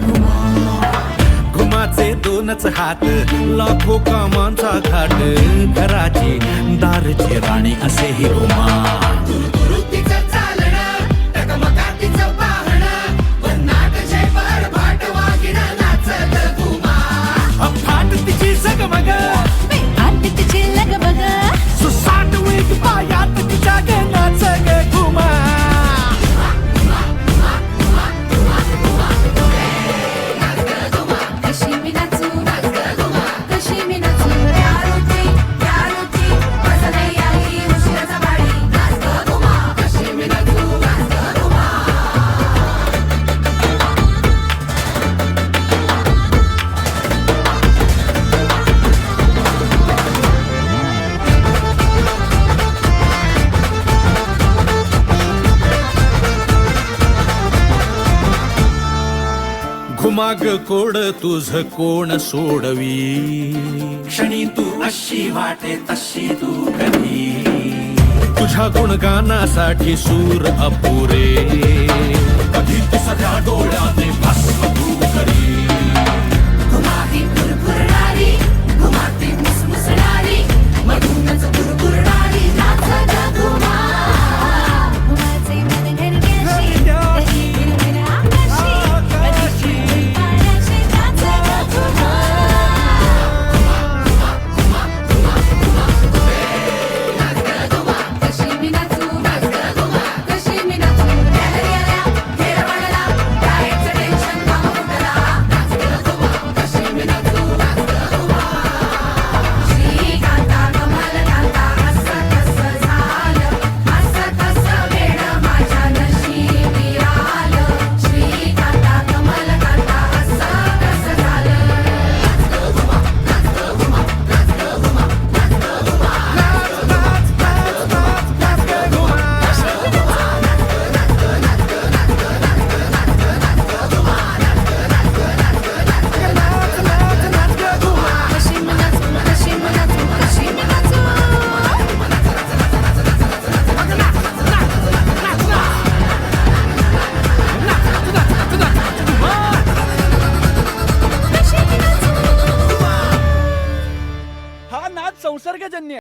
घुमा घुमाचे दोनच हात लाखो कामांचा घाट. घराची दारची राणी असेही घुमा पाठोमाग कोड तुझ कोण सोडवी? क्षणी तू अशी वाटे तशी तू कधी? तुझ्या गुणगानासाठी सूर अपुरे. कधी तुझ्या डोळ्याने भस्म तू निसर्गजन्य